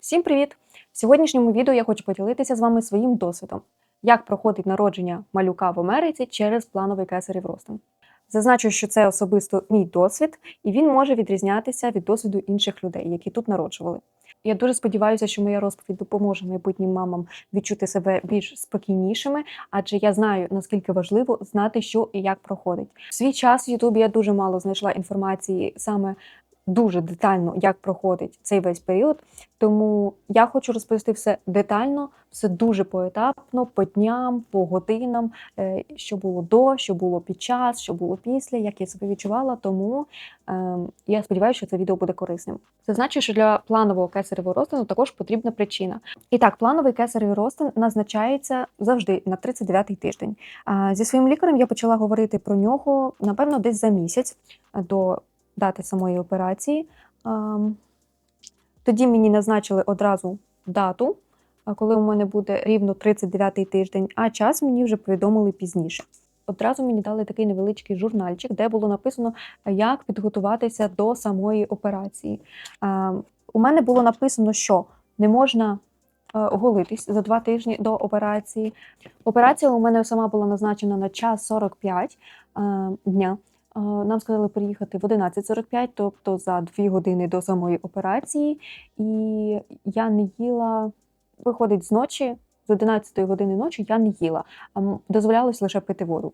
Всім привіт! В сьогоднішньому відео я хочу поділитися з вами своїм досвідом, як проходить народження малюка в Америці через плановий кесарів розтин. Зазначу, що це особисто мій досвід, і він може відрізнятися від досвіду інших людей, які тут народжували. Я дуже сподіваюся, що моя розповідь допоможе майбутнім мамам відчути себе більш спокійнішими, адже я знаю наскільки важливо знати, що і як проходить. В свій час в Ютубі я дуже мало знайшла інформації саме дуже детально, як проходить цей весь період. Тому я хочу розповісти все детально, все дуже поетапно, по дням, по годинам, е, що було до, що було під час, що було після, як я себе відчувала. Тому е, я сподіваюся, що це відео буде корисним. Зазначу, що для планового кесаревого розтину також потрібна причина. І так, плановий кесаревий розтин назначається завжди на 39-й тиждень. Зі своїм лікарем я почала говорити про нього напевно десь за місяць до дати самої операції. Тоді мені назначили одразу дату, коли у мене буде рівно 39-й тиждень, а час мені вже повідомили пізніше. Одразу мені дали такий невеличкий журнальчик, де було написано, як підготуватися до самої операції. У мене було написано, що не можна е, голитись за два тижні до операції. Операція у мене сама була назначена на час 45 е, дня. Е, Нам сказали приїхати в 11.45, тобто за дві години до самої операції. І я не їла, виходить з ночі, з 11 години ночі я не їла, а дозволялось лише пити воду.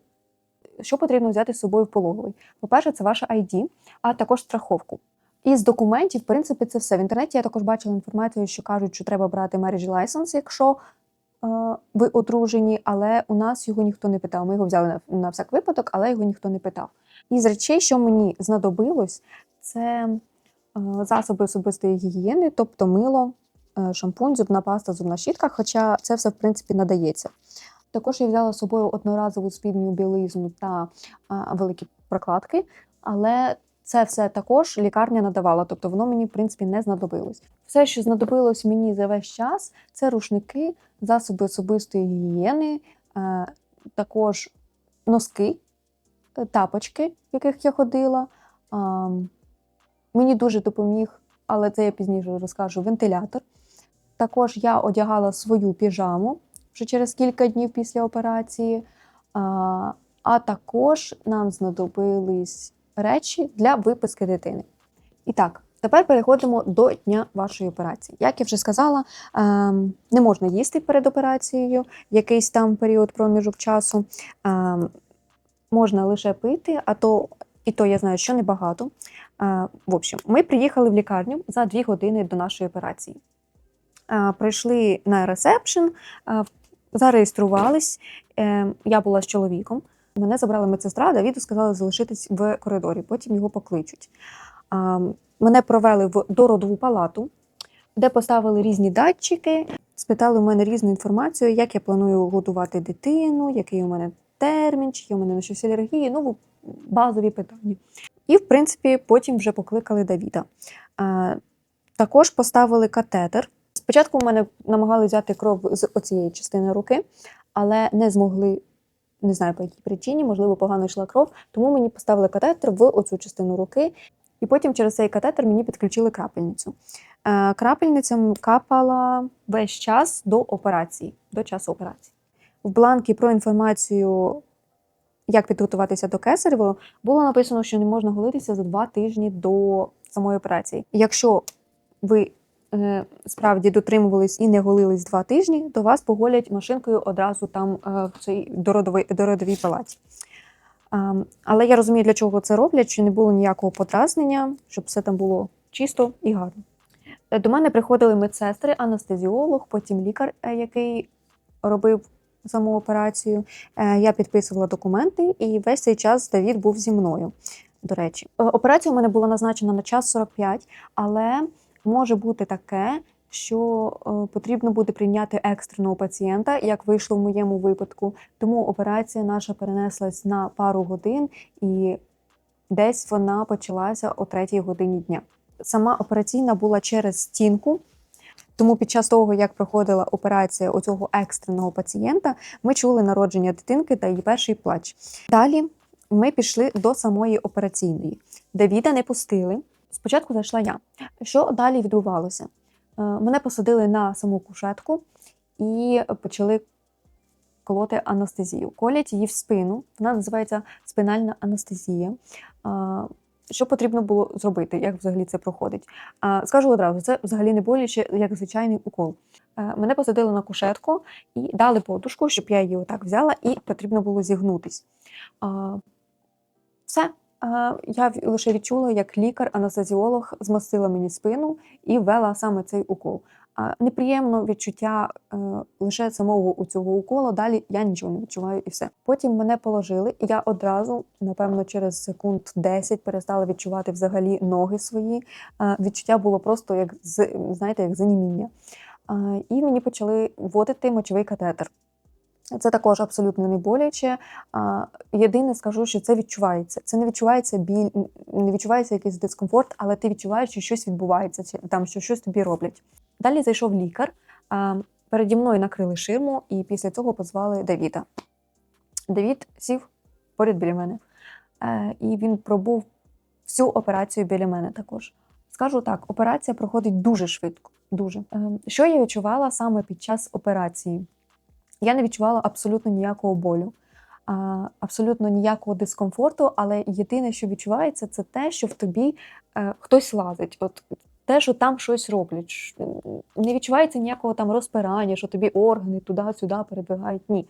Що потрібно взяти з собою в пологовий? По-перше, це ваша ID, а також страховку. І з документів, в принципі, це все. В інтернеті я також бачила інформацію, що кажуть, що треба брати marriage license, якщо е, ви одружені, але у нас його ніхто не питав. Ми його взяли на, на всяк випадок, але його ніхто не питав. І з речей, що мені знадобилось, це е, засоби особистої гігієни, тобто мило, е, шампунь, зубна паста, зубна щітка, хоча це все в принципі надається. Також я взяла з собою одноразову спідню білизну та великі прокладки, але це все також лікарня надавала, тобто воно мені в принципі не знадобилось. Все, що знадобилось мені за весь час, це рушники, засоби особистої гігієни, е, також носки, тапочки, в яких я ходила. А, Мені дуже допоміг, але це я пізніше розкажу, вентилятор. Також я одягала свою піжаму вже через кілька днів після операції. А, а також нам знадобились речі для виписки дитини. І так, тепер переходимо до дня вашої операції. Як я вже сказала, не можна їсти перед операцією якийсь там період проміжок часу. Можна лише пити, а то і то я знаю, що небагато. Е, В общем, ми приїхали в лікарню за дві години до нашої операції. Е, Прийшли на ресепшн, е, зареєструвались. Е, Я була з чоловіком. Мене забрала медсестра, Давіду сказали залишитись в коридорі, потім його покличуть. А, Мене провели в дородову палату, де поставили різні датчики, спитали у мене різну інформацію, як я планую годувати дитину, який у мене термін, чи є у мене на щось алергії, ну, базові питання. І, в принципі, потім вже покликали Давіда. Також поставили катетер. Спочатку у мене намагали взяти кров з оцієї частини руки, але не змогли не знаю по якій причині, можливо, погано йшла кров, тому мені поставили катетер в оцю частину руки, і потім через цей катетер мені підключили крапельницю. Крапельниця капала весь час до операції, до часу операції. В бланкі про інформацію, як підготуватися до кесаревого, було написано, що не можна голитися за два тижні до самої операції. Якщо ви е, справді дотримувались і не голились два тижні, то вас поголять машинкою одразу там е, в цій дородовій, дородовій палаті. Але я розумію, для чого це роблять, що не було ніякого подразнення, щоб все там було чисто і гарно. Е, До мене приходили медсестри, анестезіолог, потім лікар, який робив саму операцію. Е, Я підписувала документи, і весь цей час Давід був зі мною. До речі, Е, операція у мене була назначена на час 45, але може бути таке, що е, потрібно буде прийняти екстреного пацієнта, як вийшло в моєму випадку. Тому операція наша перенеслась на пару годин, і десь вона почалася о третій годині дня. Сама операційна була через стінку. Тому під час того, як проходила операція у цього екстреного пацієнта, ми чули народження дитинки та її перший плач. Далі ми пішли до самої операційної. Давіда не пустили. Спочатку зайшла я. Що далі відбувалося? Е, Мене посадили на саму кушетку і почали колоти анестезію. Колять її в спину. Вона називається спинальна анестезія. Що потрібно було зробити? Як взагалі це проходить? Скажу одразу, це взагалі не боляче, як звичайний укол. Мене посадили на кушетку і дали подушку, щоб я її отак взяла, і потрібно було зігнутись. Все. Я лише відчула, як лікар-анестезіолог змастила мені спину і ввела саме цей укол. Неприємно відчуття е, лише самого у цього уколу. Далі я нічого не відчуваю і все. Потім мене положили, і я одразу, напевно, через секунд 10 перестала відчувати взагалі ноги свої. Е, Відчуття було просто як з- знаєте, як заніміння. І мені почали вводити мочовий катетер. Це також абсолютно не боляче. Єдине скажу, що це відчувається. Це не відчувається біль, не відчувається якийсь дискомфорт, але ти відчуваєш, що щось відбувається, там що щось тобі роблять. Далі зайшов лікар. Переді мною накрили ширму, і після цього позвали Давіда. Давід сів поряд біля мене, Е, і він пробув всю операцію біля мене також. Скажу так, операція проходить дуже швидко. Дуже. Ем, Що я відчувала саме під час операції? Я не відчувала абсолютно ніякого болю, абсолютно ніякого дискомфорту, але єдине, що відчувається, це те, що в тобі е, хтось лазить. От те, що там щось роблять. Не відчувається ніякого там розпирання, що тобі органи туди-сюди перебігають. Ні.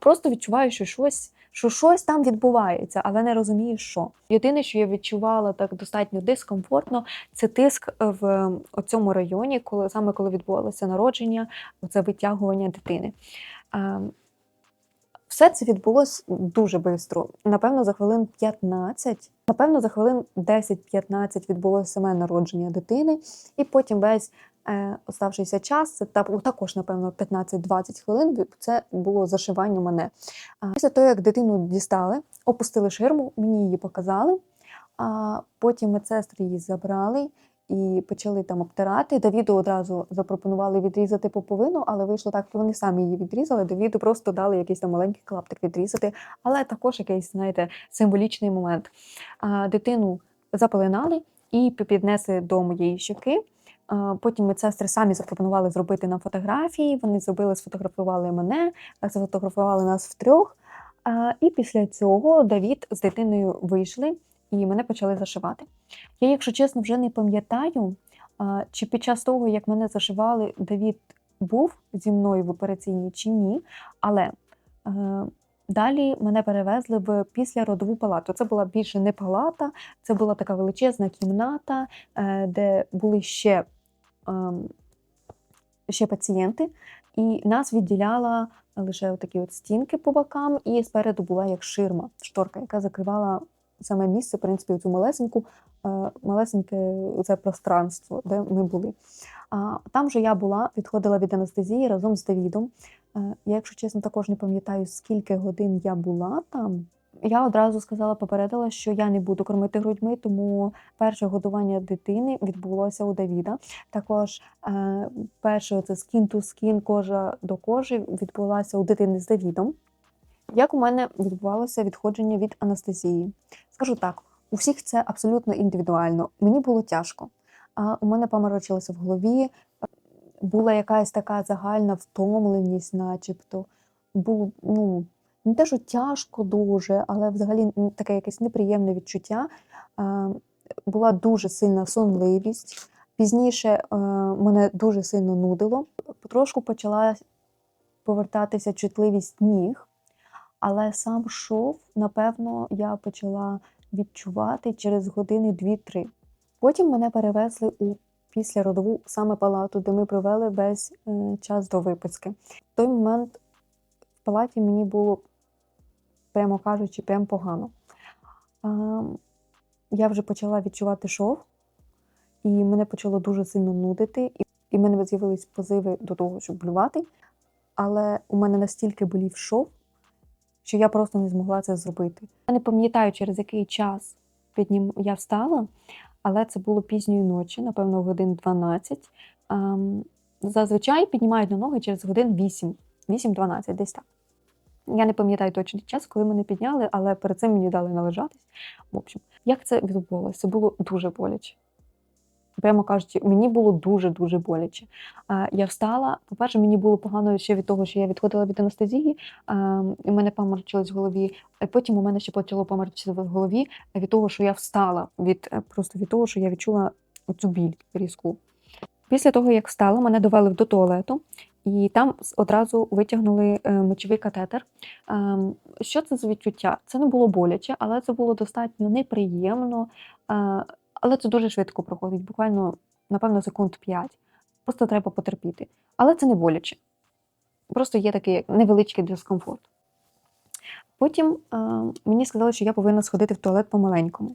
Просто відчуваєш, що щось, що щось там відбувається, але не розумієш, що. Єдине, що я відчувала так достатньо дискомфортно, це тиск в цьому районі, коли саме коли відбувалося народження, це витягування дитини. Все це відбулось дуже швидко. Напевно, за хвилин 15, напевно, за хвилин 10-15 відбулося саме народження дитини, і потім весь е, оставшийся час, це та- також, напевно, 15-20 хвилин. Це було зашивання мене. Після того, як дитину дістали, опустили ширму, мені її показали. А потім медсестри її забрали і почали там обтирати. Давіду одразу запропонували відрізати поповину, але вийшло так, що вони самі її відрізали. Давіду просто дали якийсь там маленький клаптик відрізати, але також якийсь, знаєте, символічний момент. Дитину запеленали і піднесли до моєї щоки. Потім медсестри самі запропонували зробити нам фотографії. Вони зробили, сфотографували мене, сфотографували нас втрьох. І після цього Давід з дитиною вийшли і мене почали зашивати. Я, якщо чесно, вже не пам'ятаю, чи під час того, як мене зашивали, Давід був зі мною в операційній чи ні. Але е, далі мене перевезли в післяродову палату. Це була більше не палата, це була така величезна кімната, е, де були ще, ем, ще пацієнти, і нас відділяла лише такі от стінки по бокам, і спереду була як ширма, шторка, яка закривала саме місце, в принципі, цю малесеньку, е, малесеньке це пространство, де ми були. А там же я була, відходила від анестезії разом з Давідом. Е, Я, якщо чесно, також не пам'ятаю, скільки годин я була там. Я одразу сказала, попередила, що я не буду кормити грудьми, тому перше годування дитини відбулося у Давіда. Також е, перше це скін ту скін, кожа до кожи відбулася у дитини з Давідом. Як у мене відбувалося відходження від анестезії? Скажу так, у всіх це абсолютно індивідуально. Мені було тяжко. А у мене поморочилося в голові, була якась така загальна втомленість, начебто. Було ну, не те, що тяжко дуже, але взагалі таке якесь неприємне відчуття. Була дуже сильна сонливість. Пізніше е, мене дуже сильно нудило. Потрошку почала повертатися чутливість ніг, але сам шов, напевно, я почала відчувати через години 2-3. Потім мене перевезли у післяродову саме палату, де ми провели весь е, час до виписки. В той момент в палаті мені було, прямо кажучи, прям погано. Я вже почала відчувати шов, і мене почало дуже сильно нудити, і в мене з'явились позиви до того, щоб блювати. Але у мене настільки болів шов, що я просто не змогла це зробити. Я не пам'ятаю, через який час піднім я встала, але це було пізньої ночі, напевно, годин 12. Ем, Зазвичай піднімають на ноги через годин 8, 8-12, десь так. Я не пам'ятаю точний час, коли мене підняли, але перед цим мені дали належатись. В общем, як це відбувалося? Це було дуже боляче. Прямо кажучи, мені було дуже-дуже боляче. Я встала. По-перше, мені було погано ще від того, що я відходила від анестезії, в мене паморочилось в голові. Потім у мене ще почало паморочитися в голові від того, що я встала, від е, просто від того, що я відчула цю біль різку. Після того, як встала, мене довели до туалету, і там одразу витягнули е, мочовий катетер. Що це за відчуття? Це не було боляче, але це було достатньо неприємно. Е, Але це дуже швидко проходить, буквально, напевно, секунд 5. Просто треба потерпіти. Але це не боляче. Просто є такий невеличкий дискомфорт. Потім е, мені сказали, що я повинна сходити в туалет по-маленькому.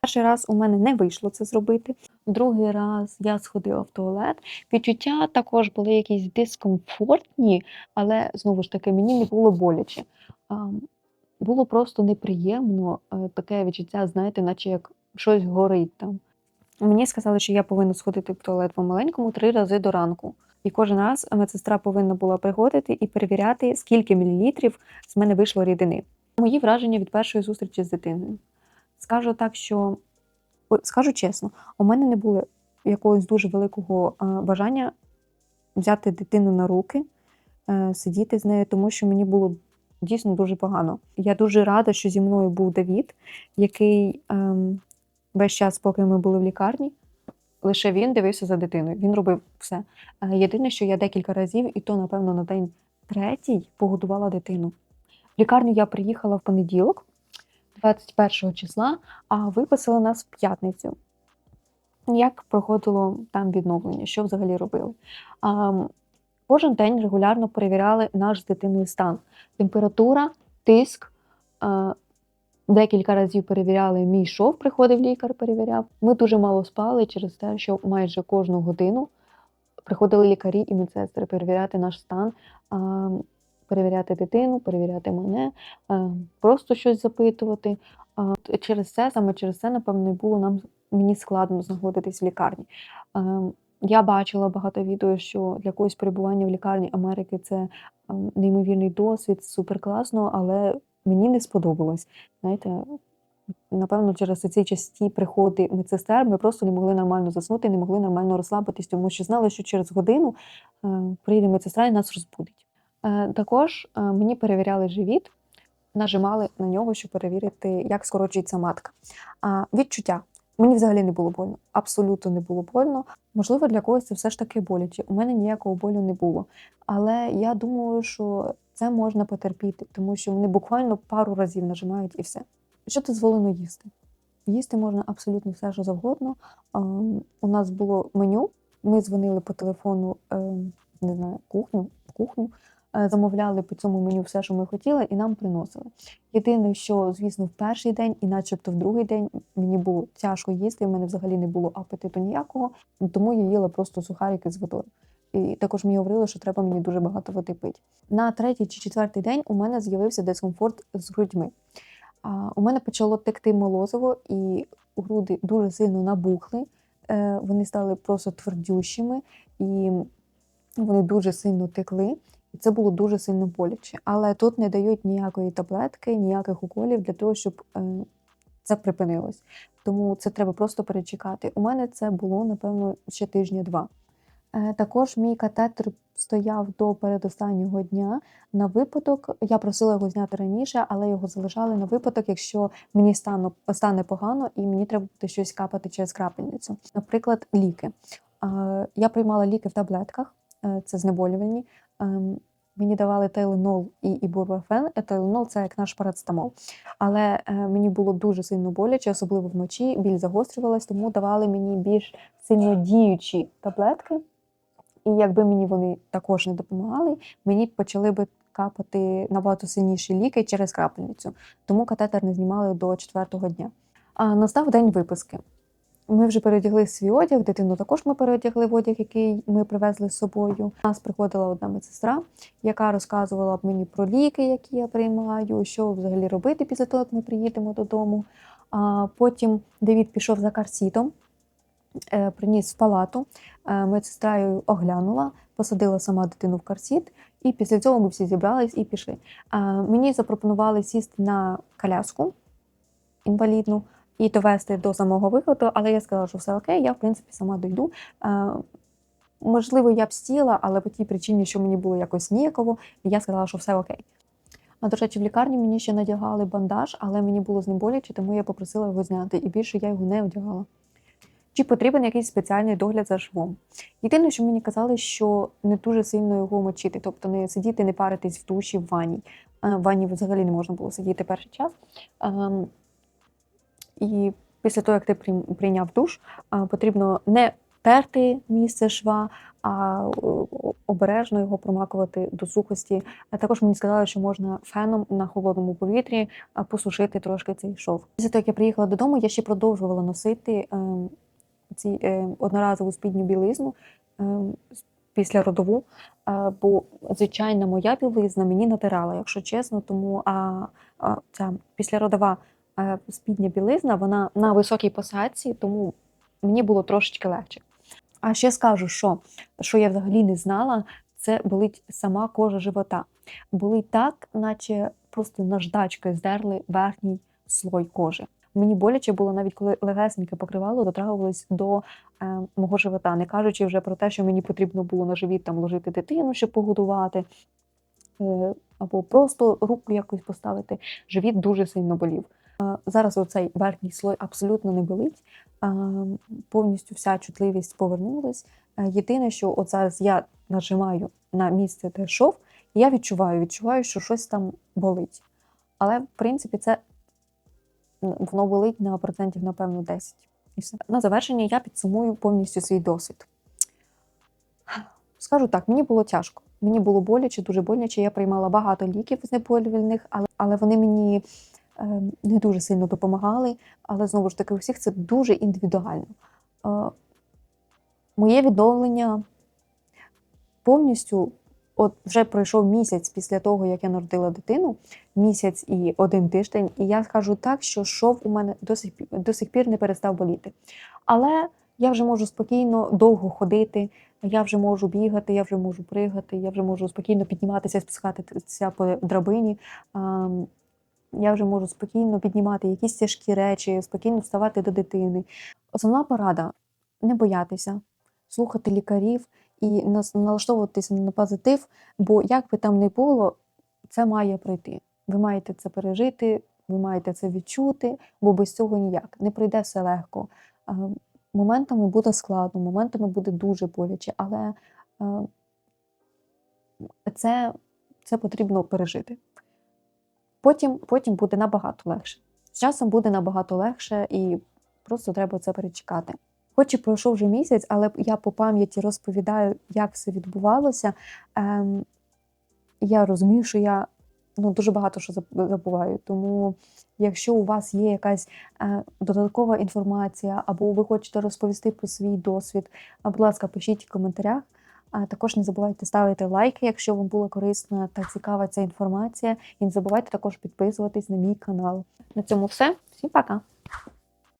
Перший раз у мене не вийшло це зробити. Другий раз я сходила в туалет. Відчуття також були якісь дискомфортні, але знову ж таки мені не було боляче. А, Було просто неприємно е, таке відчуття, знаєте, наче як щось горить там. Мені сказали, що я повинна сходити в туалет по-маленькому три рази до ранку. І кожен раз медсестра повинна була приходити і перевіряти, скільки мілілітрів з мене вийшло рідини. Мої враження від першої зустрічі з дитиною. Скажу так, що скажу чесно, у мене не було якогось дуже великого е, бажання взяти дитину на руки, е, сидіти з нею, тому що мені було дійсно дуже погано. Я дуже рада, що зі мною був Давід, який ем, весь час, поки ми були в лікарні, лише він дивився за дитиною. Він робив все. Е, Єдине, що я декілька разів, і то, напевно, на день третій погодувала дитину. В лікарню я приїхала в понеділок, 21 числа, а виписали нас в п'ятницю. Як проходило там відновлення, що взагалі робили? А, кожен день регулярно перевіряли наш з дитиною стан. Температура, тиск. Декілька разів перевіряли мій шов, приходив лікар, перевіряв. Ми дуже мало спали через те, що майже кожну годину приходили лікарі і медсестри перевіряти наш стан, перевіряти дитину, перевіряти мене, просто щось запитувати. Через це, саме через це, напевно, було нам мені складно знаходитись в лікарні. Я бачила багато відео, що для когось перебування в лікарні Америки це ем, неймовірний досвід, супер класно, але мені не сподобалось. Знаєте, напевно, через ці часті приходи медсестер ми просто не могли нормально заснути, не могли нормально розслабитись, тому що знали, що через годину е, прийде медсестра і нас розбудить. Е, Також е, мені перевіряли живіт, нажимали на нього, щоб перевірити, як скорочується матка. А, відчуття. Мені взагалі не було больно. Абсолютно не було больно. Можливо, для когось це все ж таки боляче. У мене ніякого болю не було. Але я думаю, що це можна потерпіти, тому що вони буквально пару разів нажимають і все. Що дозволено їсти? Їсти можна абсолютно все, що завгодно. У нас було меню. Ми дзвонили по телефону, ем, не знаю, кухню, кухню, е, замовляли по цьому меню все, що ми хотіли, і нам приносили. Єдине, що, звісно, в перший день і начебто в другий день мені було тяжко їсти, в мене взагалі не було апетиту ніякого, тому я їла просто сухарики з водою. І також мені говорили, що треба мені дуже багато води пити. На третій чи четвертий день у мене з'явився дискомфорт з грудьми. А, у мене почало текти молозиво, і груди дуже сильно набухли. Е, вони стали просто твердющими, і вони дуже сильно текли. І це було дуже сильно боляче. Але тут не дають ніякої таблетки, ніяких уколів для того, щоб е, це припинилось. Тому це треба просто перечекати. У мене це було, напевно, ще тижня-два. Е, Також мій катетер стояв до передостаннього дня на випадок. Я просила його зняти раніше, але його залишали на випадок, якщо мені стану, стане погано і мені треба буде щось капати через крапельницю. Наприклад, ліки. Е, Я приймала ліки в таблетках, е, це знеболювальні. Ем, Мені давали тайленол і ібупрофен. Тайленол це як наш парацетамол. Але мені було дуже сильно боляче, особливо вночі. Біль загострювалась, тому давали мені більш сильно діючі таблетки. І якби мені вони також не допомагали, мені почали би капати набагато сильніші ліки через крапельницю. Тому катетер не знімали до четвертого дня. А настав день виписки. Ми вже переодягли свій одяг, дитину також ми переодягли в одяг, який ми привезли з собою. У нас приходила одна медсестра, яка розказувала мені про ліки, які я приймаю, що взагалі робити після того, як ми приїдемо додому. А потім Девід пішов за карсітом, приніс в палату. Е, Медсестра його оглянула, посадила сама дитину в карсіт, і після цього ми всі зібрались і пішли. Мені запропонували сісти на коляску інвалідну. і довести до самого виходу, але я сказала, що все окей, я в принципі сама дойду. Е, Можливо, я б стіла, але по тій причині, що мені було якось ніяково, я сказала, що все окей. А до речі, в лікарні мені ще надягали бандаж, але мені було з ним боляче, тому я попросила його зняти, і більше я його не одягала. Чи потрібен якийсь спеціальний догляд за швом? Єдине, що мені казали, що не дуже сильно його мочити, тобто не сидіти, не паритись в душі в ванні. В ванні взагалі не можна було сидіти перший час. Ем, І після того, як ти прийняв душ, потрібно не терти місце шва, а обережно його промакувати до сухості. А також мені сказали, що можна феном на холодному повітрі посушити трошки цей шов. Після того, як я приїхала додому, я ще продовжувала носити ем, ці е, одноразову спідню білизну ем, після родову, е, бо звичайна моя білизна мені натирала, якщо чесно, тому а, а ця післяродова е, спідня білизна, вона на високій посадці, тому мені було трошечки легше. А ще скажу, що, що я взагалі не знала, це болить сама кожа живота. Болить так, наче просто наждачкою здерли верхній слой кожи. Мені боляче було навіть коли легесеньке покривало дотрагувалось до е, мого живота, не кажучи вже про те, що мені потрібно було на живіт там ложити дитину, щоб погодувати, е, або просто руку якось поставити. Живіт дуже сильно болів. Е, Зараз оцей верхній слой абсолютно не болить. Повністю вся чутливість повернулась. Е, Єдине, що от зараз я нажимаю на місце, де шов, і я відчуваю, відчуваю, що щось там болить. Але в принципі це воно болить на процентів, напевно, 10. І все. На завершення я підсумую повністю свій досвід. Скажу так, мені було тяжко. Мені було боляче, дуже боляче. Я приймала багато ліків знеболювальних, але, але вони мені е, не дуже сильно допомагали. Але знову ж таки, у всіх це дуже індивідуально. Е, моє відновлення повністю, от вже пройшов місяць після того, як я народила дитину, місяць і один тиждень, і я скажу так, що шов у мене до сих, до сих пір не перестав боліти. Але я вже можу спокійно довго ходити, я вже можу бігати, я вже можу пригати, я вже можу спокійно підніматися, спускатися по драбині. Я вже можу спокійно піднімати якісь тяжкі речі, спокійно вставати до дитини. Основна порада не боятися, слухати лікарів і налаштовуватися на позитив, бо як би там не було, це має пройти. Ви маєте це пережити, ви маєте це відчути, бо без цього ніяк. Не пройде все легко. Е, Моментами буде складно, моментами буде дуже боляче, але е, це, це потрібно пережити. Потім, потім буде набагато легше. З часом буде набагато легше і просто треба це перечекати. Хоч і пройшов вже місяць, але я по пам'яті розповідаю, як все відбувалося. Ем, я розумію, що я ну, дуже багато що забуваю. Тому, якщо у вас є якась е, додаткова інформація, або ви хочете розповісти про свій досвід, а, будь ласка, пишіть в коментарях. А також не забувайте ставити лайки, якщо вам була корисна та цікава ця інформація. І не забувайте також підписуватись на мій канал. На цьому все. Всім пока!